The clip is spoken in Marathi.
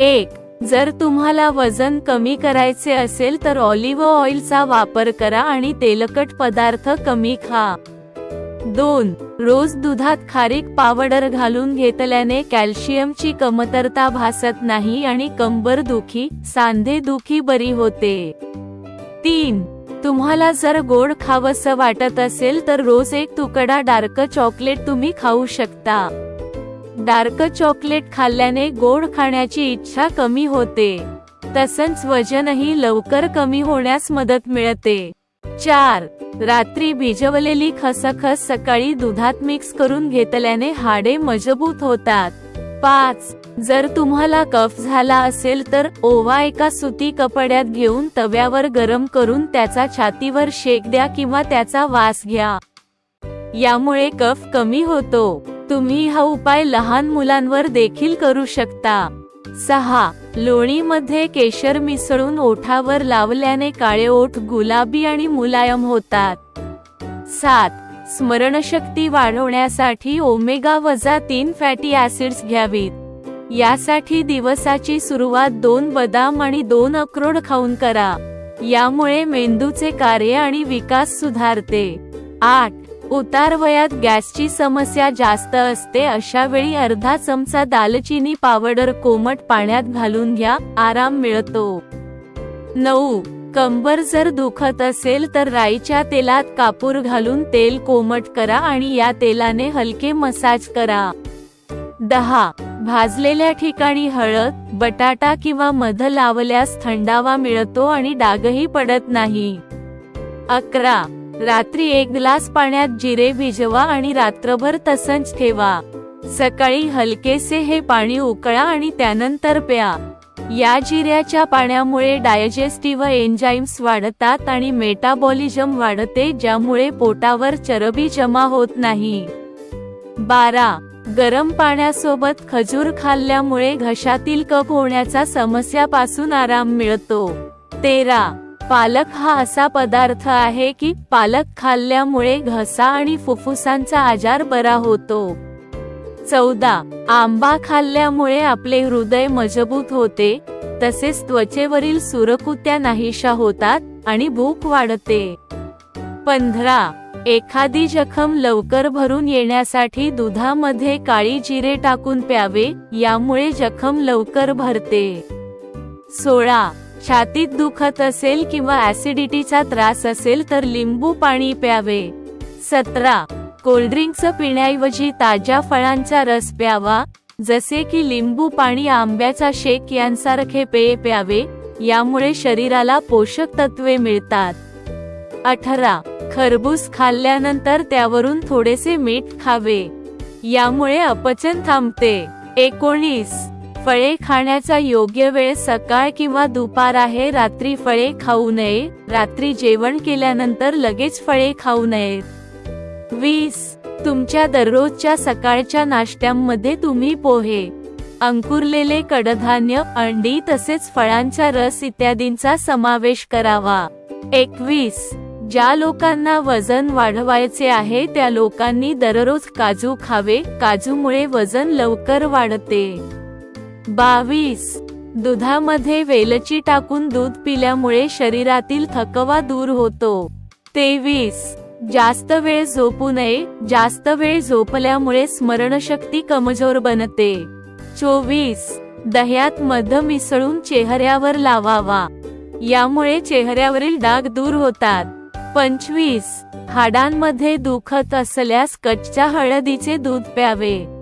एक जर तुम्हाला वजन कमी करायचे असेल तर ऑलिव्ह ऑइलचा वापर करा आणि तेलकट पदार्थ कमी खा. दोन रोज दुधात खारीक पावडर घालून घेतल्याने कॅल्शियमची कमतरता भासत नाही आणि कंबर दुखी सांधे दुखी बरी होते. तीन तुम्हाला जर गोड खावंसं वाटत असेल तर रोज एक तुकडा डार्क चॉकलेट तुम्ही खाऊ शकता. डार्क चॉकलेट खाल्ल्याने गोड खाण्याची इच्छा कमी होते. तसंच वजनही लवकर कमी होण्यास मदत मिळते. चार. रात्री भिजवलेली खसखस सकाळी दुधात मिक्स करून घेतल्याने हाडे मजबूत होतात. पाच. जर तुम्हाला कफ झाला असेल तर ओवा एका सुती कपड्यात घेऊन तव्यावर गरम करून त्याचा छातीवर शेक द्या किंवा त्याचा वास घ्या. यामुळे कफ कमी होतो. तुम्ही हा उपाय लहान मुलांवर देखील करू शकता. सहा. लोणीमध्ये केशर मिसळून ओठावर लावल्याने काळे ओठ गुलाबी आणि मुलायम होतात. सात. स्मरणशक्ती वाढवण्यासाठी ओमेगा वजा तीन फॅटी ऍसिड्स घ्यावीत. यासाठी दिवसाची सुरुवात दोन बदाम आणि दोन अक्रोड खाऊन करा. यामुळे मेंदूचे कार्य आणि विकास सुधारते. आठ. उतार वयात गॅसची समस्या जास्त असते अशा वेळी अर्धा चमचा दालचिनी पावडर कोमट पाण्यात घालून घ्या आराम मिळतो. नऊ. कंबर जर दुखत असेल तर राईच्या तेलात कापूर घालून तेल कोमट करा आणि या तेलाने हलके मसाज करा. दहा. भाजलेल्या ठिकाणी हळद बटाटा किंवा मध लावल्यास थंडावा मिळतो आणि डागही पडत नाही. अकरा. रात्री एक ग्लास पाण्यात जिरे भिजवा आणि रात्रभर तसंच ठेवा. सकाळी हलकेसे हे पाणी उकळा आणि त्यानंतर प्या. या जिऱ्याच्या पाण्यामुळे डायजेस्टिव्ह एन्जाइम्स वाढतात आणि मेटाबॉलिझम वाढते ज्यामुळे पोटावर चरबी जमा होत नाही. बारा. गरम पाण्यासोबत खजूर खाल्ल्यामुळे घशातील कप होण्याचा समस्यापासून आराम मिळतो. तेरा. पालक हा असा पदार्थ आहे की पालक खाल्ल्यामुळे घसा आणि फुफ्फुसांचा आजार बरा होतो. चौदा. आंबा खाल्ल्यामुळे आपले हृदय मजबूत होते तसेच त्वचेवरील सुरकुत्या नाहीशा होतात आणि भूक वाढते. पंधरा. एखादी जखम लवकर भरून येण्यासाठी दुधामध्ये काळी जिरे टाकून प्यावे यामुळे जखम लवकर भरते. सोळा. छातीत दुखत असेल किंवा ऍसिडिटीचा त्रास असेल तर लिंबू पाणी प्यावे. सतरा. कोल्ड्रिंक्स पिण्याऐवजी ताज्या फळांचा रस प्यावा. जसे की लिंबू पाणी आंब्याचा शेक यांसारखे पेय प्यावे यामुळे शरीराला पोषक तत्वे मिळतात. अठरा. खरबूज खाल्ल्यानंतर त्यावरून थोडेसे मीठ खावे. यामुळे अपचन थांबते. एकोणीस. फळे खाण्याचा योग्य वेळ सकाळ किंवा दुपार आहे रात्री फळे खाऊ नये. रात्री जेवण केल्यानंतर लगेच फळे खाऊ नयेत वीस. तुमच्या दररोजच्या सकाळच्या नाश्त्यांमध्ये तुम्ही पोहे अंकुरलेले कडधान्य अंडी तसेच फळांचा रस इत्यादींचा समावेश करावा. एकवीस. ज्या लोकांना वजन वाढवायचे आहे त्या लोकांनी दररोज काजू खावे. काजूमुळे वजन लवकर वाढते. बावीस. दुधामध्ये वेलची टाकून दूध पिल्यामुळे शरीरातील थकवा दूर होतो. तेवीस. जास्त वेळ झोपू नये जास्त वेळ झोपल्यामुळे स्मरणशक्ती कमजोर बनते. चोवीस. दह्यात मध मिसळून चेहऱ्यावर लावावा. यामुळे चेहऱ्यावरील डाग दूर होतात. पंचवीस. हाडांमध्ये दुखत असल्यास कच्च्या हळदीचे दूध प्यावे.